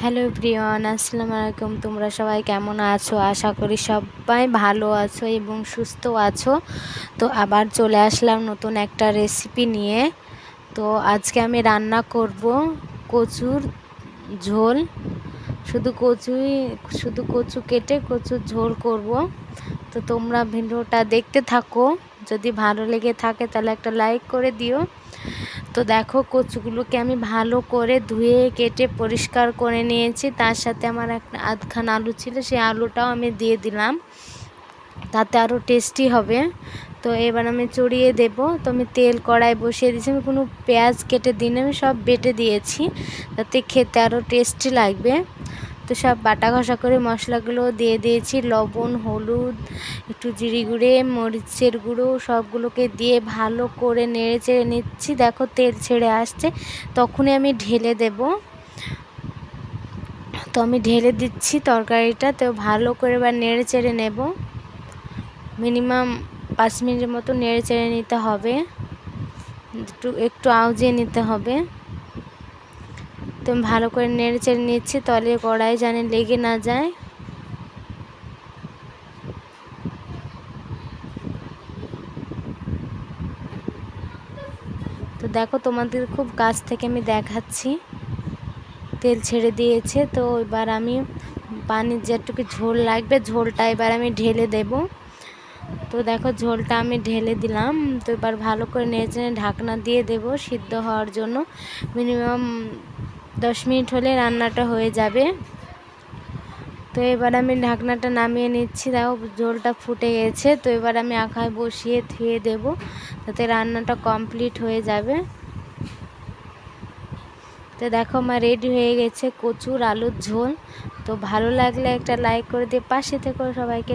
Hello প্রিয়ন, আসসালামু আলাইকুম। তোমরা সবাই কেমন আছো? আশা করি সবাই ভালো আছো এবং সুস্থ আছো। তো আবার চলে আসলাম নতুন একটা রেসিপি নিয়ে। তো আজকে আমি রান্না করব কচুর ঝোল। শুধু কচুই, শুধু কচু কেটে কচুর ঝোল করব। তো তোমরা ভিডিওটা দেখতে থাকো। যদি ভালো লেগে থাকে তাহলে একটা লাইক করে দিও। তো দেখো কচুগুলোকে আমি ভালো করে ধুয়ে, কেটে পরিষ্কার করে নিয়েছি। তার সাথে আমার একটা আধখান আলু ছিল, সেই আলুটাও আমি দিয়ে দিলাম। তাতে আরও টেস্টি হবে। তো এবার আমি চড়িয়ে দেব। তো আমি তেল কড়াই বসিয়ে দিয়েছি। আমি কোনো পেঁয়াজ কেটে দিন আমি সব বেটে দিয়েছি। তাতে খেতে আরও টেস্টি লাগবে। তো সব বাটা ঘষা করে মশলাগুলো দিয়ে দিয়েছি। লবণ, হলুদ, একটু জিরি গুঁড়ে, মরিচের গুঁড়ো, সবগুলোকে দিয়ে ভালো করে নেড়ে চেড়ে নিচ্ছি। দেখো তেল ছেড়ে আসছে, তখনই আমি ঢেলে দেব। তো আমি ঢেলে দিচ্ছি তরকারিটা, তো ভালো করে এবার নেড়ে চেড়ে নেব। মিনিমাম পাঁচ মিনিটের মতো নেড়ে চেড়ে নিতে হবে। একটু একটু আউজিয়ে নিতে হবে। তো আমি ভালো করে নেড়ে চেড়ে নিচ্ছি, তলে কড়াই জানে লেগে না যায়। তো দেখো তোমাদের খুব কাছ থেকে আমি দেখাচ্ছি। তেল ছেড়ে দিয়েছে, তো এবার আমি পানির যেটুকু ঝোল লাগবে, ঝোলটা এবার আমি ঢেলে দেব। তো দেখো ঝোলটা আমি ঢেলে দিলাম, তো এবার ভালো করে নেড়ে ঢাকনা দিয়ে দেব সিদ্ধ হওয়ার জন্য। মিনিমাম দশ মিনিট হলে রান্নাটা হয়ে যাবে। তো এবার আমি ঢাকনাটা নামিয়ে নিচ্ছি। দেখো, ঝোলটা ফুটে গেছে। তো এবার আমি আখায় বসিয়ে ধুয়ে দেব তাতে রান্নাটা কমপ্লিট হয়ে যাবে। তো দেখো, আমার রেডি হয়ে গেছে কচুর আলুর ঝোল। তো ভালো লাগলে একটা লাইক করে দিয়ে পাশে থেকে সবাইকে।